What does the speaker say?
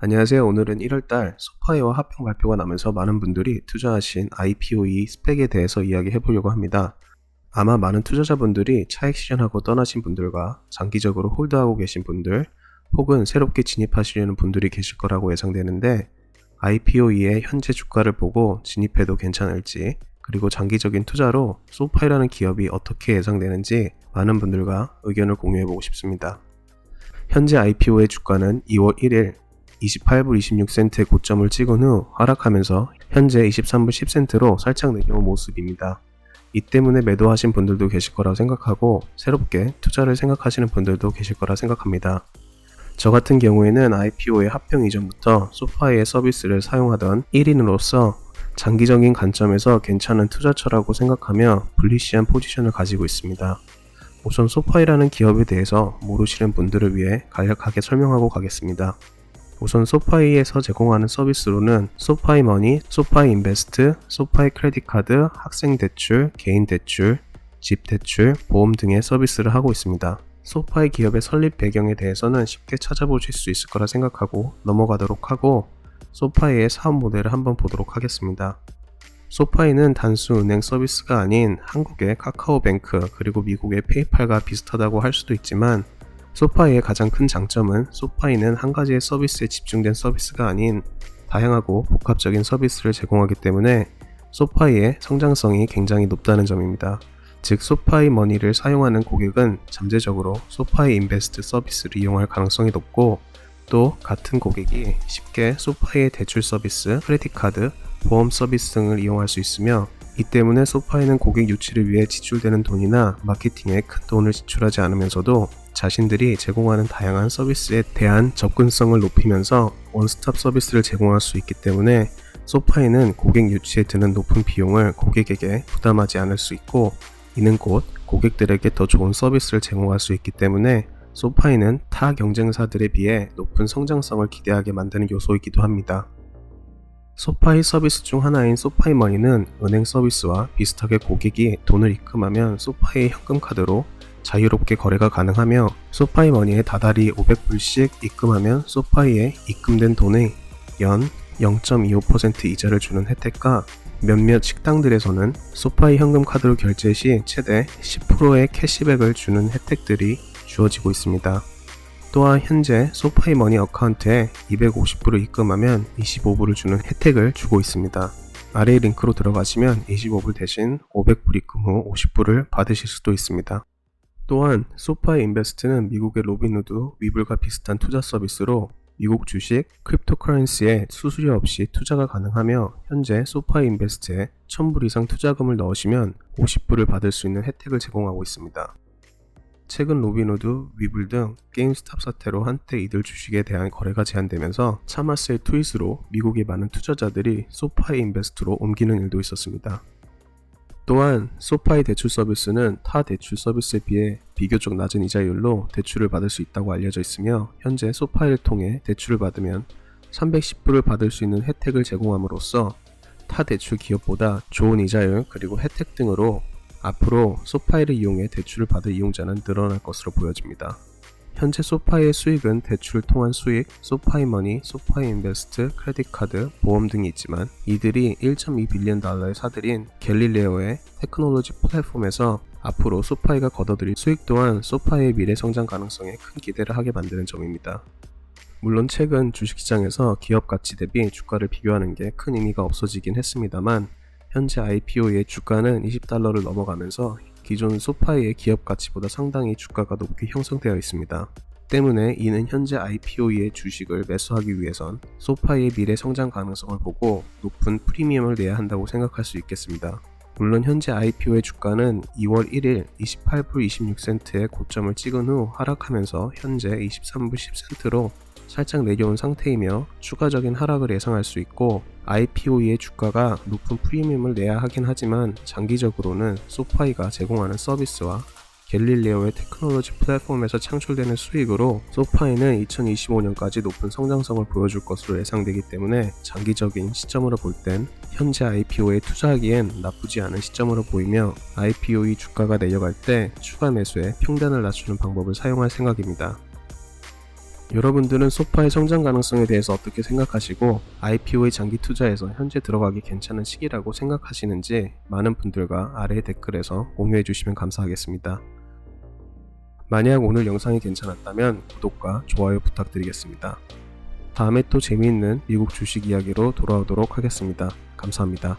안녕하세요. 오늘은 1월달 소파이와 합병 발표가 나면서 많은 분들이 투자하신 IPOE 스펙에 대해서 이야기해 보려고 합니다. 아마 많은 투자자분들이 차익 실현하고 떠나신 분들과 장기적으로 홀드하고 계신 분들 혹은 새롭게 진입하시려는 분들이 계실 거라고 예상되는데 IPOE의 현재 주가를 보고 진입해도 괜찮을지 그리고 장기적인 투자로 소파이라는 기업이 어떻게 예상되는지 많은 분들과 의견을 공유해 보고 싶습니다. 현재 IPO의 주가는 2월 1일 28불 26센트의 고점을 찍은 후 하락하면서 현재 23불 10센트로 살짝 내려온 모습입니다. 이 때문에 매도하신 분들도 계실 거라고 생각하고 새롭게 투자를 생각하시는 분들도 계실 거라 생각합니다. 저 같은 경우에는 IPO의 합병 이전부터 소파이의 서비스를 사용하던 1인으로서 장기적인 관점에서 괜찮은 투자처라고 생각하며 불리시한 포지션을 가지고 있습니다. 우선 소파이라는 기업에 대해서 모르시는 분들을 위해 간략하게 설명하고 가겠습니다. 우선 소파이에서 제공하는 서비스로는 소파이 머니, 소파이 인베스트, 소파이 크레딧 카드, 학생 대출, 개인 대출, 집 대출, 보험 등의 서비스를 하고 있습니다. 소파이 기업의 설립 배경에 대해서는 쉽게 찾아보실 수 있을 거라 생각하고 넘어가도록 하고 소파이의 사업 모델을 한번 보도록 하겠습니다. 소파이는 단순 은행 서비스가 아닌 한국의 카카오뱅크 그리고 미국의 페이팔과 비슷하다고 할 수도 있지만 소파이의 가장 큰 장점은 소파이는 한 가지의 서비스에 집중된 서비스가 아닌 다양하고 복합적인 서비스를 제공하기 때문에 소파이의 성장성이 굉장히 높다는 점입니다. 즉 소파이 머니를 사용하는 고객은 잠재적으로 소파이 인베스트 서비스를 이용할 가능성이 높고 또 같은 고객이 쉽게 소파이의 대출 서비스, 크레딧 카드, 보험 서비스 등을 이용할 수 있으며 이 때문에 소파이는 고객 유치를 위해 지출되는 돈이나 마케팅에 큰 돈을 지출하지 않으면서도 자신들이 제공하는 다양한 서비스에 대한 접근성을 높이면서 원스톱 서비스를 제공할 수 있기 때문에 소파이는 고객 유치에 드는 높은 비용을 고객에게 부담하지 않을 수 있고 이는 곧 고객들에게 더 좋은 서비스를 제공할 수 있기 때문에 소파이는 타 경쟁사들에 비해 높은 성장성을 기대하게 만드는 요소이기도 합니다. 소파이 서비스 중 하나인 소파이 머니는 은행 서비스와 비슷하게 고객이 돈을 입금하면 소파이 현금 카드로 자유롭게 거래가 가능하며 소파이 머니에 다달이 500불씩 입금하면 소파이에 입금된 돈의 연 0.25% 이자를 주는 혜택과 몇몇 식당들에서는 소파이 현금 카드로 결제 시 최대 10%의 캐시백을 주는 혜택들이 주어지고 있습니다. 또한 현재 소파이 머니 어카운트에 250불을 입금하면 25불을 주는 혜택을 주고 있습니다. 아래 링크로 들어가시면 25불 대신 500불 입금 후 50불을 받으실 수도 있습니다. 또한 소파이 인베스트는 미국의 로빈후드, 위블과 비슷한 투자 서비스로 미국 주식, 크립토커런시에 수수료 없이 투자가 가능하며 현재 소파이 인베스트에 1000불 이상 투자금을 넣으시면 50불을 받을 수 있는 혜택을 제공하고 있습니다. 최근 로빈후드, 위블 등 게임스탑 사태로 한때 이들 주식에 대한 거래가 제한되면서 차마스의 트윗으로 미국의 많은 투자자들이 소파이 인베스트로 옮기는 일도 있었습니다. 또한 소파이 대출 서비스는 타 대출 서비스에 비해 비교적 낮은 이자율로 대출을 받을 수 있다고 알려져 있으며 현재 소파이를 통해 대출을 받으면 310불을 받을 수 있는 혜택을 제공함으로써 타 대출 기업보다 좋은 이자율 그리고 혜택 등으로 앞으로 소파이를 이용해 대출을 받을 이용자는 늘어날 것으로 보여집니다. 현재 소파이의 수익은 대출을 통한 수익, 소파이 머니, 소파이 인베스트, 크레딧 카드, 보험 등이 있지만 이들이 1.2 빌리언 달러에 사들인 갤릴레오의 테크놀로지 플랫폼에서 앞으로 소파이가 거둬들일 수익 또한 소파이의 미래 성장 가능성에 큰 기대를 하게 만드는 점입니다. 물론 최근 주식시장에서 기업 가치 대비 주가를 비교하는 게 큰 의미가 없어지긴 했습니다만 현재 IPO의 주가는 20달러를 넘어가면서 기존 소파이의 기업 가치보다 상당히 주가가 높게 형성되어 있습니다. 때문에 이는 현재 IPO의 주식을 매수하기 위해선 소파이의 미래 성장 가능성을 보고 높은 프리미엄을 내야 한다고 생각할 수 있겠습니다. 물론 현재 IPO의 주가는 2월 1일 28불 26센트의 고점을 찍은 후 하락하면서 현재 23불 10센트로 살짝 내려온 상태이며 추가적인 하락을 예상할 수 있고 IPO의 주가가 높은 프리미엄을 내야 하긴 하지만 장기적으로는 소파이가 제공하는 서비스와 갤릴레오의 테크놀로지 플랫폼에서 창출되는 수익으로 소파이는 2025년까지 높은 성장성을 보여줄 것으로 예상되기 때문에 장기적인 시점으로 볼 땐 현재 IPO에 투자하기엔 나쁘지 않은 시점으로 보이며 IPO의 주가가 내려갈 때 추가 매수에 평단을 낮추는 방법을 사용할 생각입니다. 여러분들은 소파의 성장 가능성에 대해서 어떻게 생각하시고 IPO의 장기 투자에서 현재 들어가기 괜찮은 시기라고 생각하시는지 많은 분들과 아래 댓글에서 공유해 주시면 감사하겠습니다. 만약 오늘 영상이 괜찮았다면 구독과 좋아요 부탁드리겠습니다. 다음에 또 재미있는 미국 주식 이야기로 돌아오도록 하겠습니다. 감사합니다.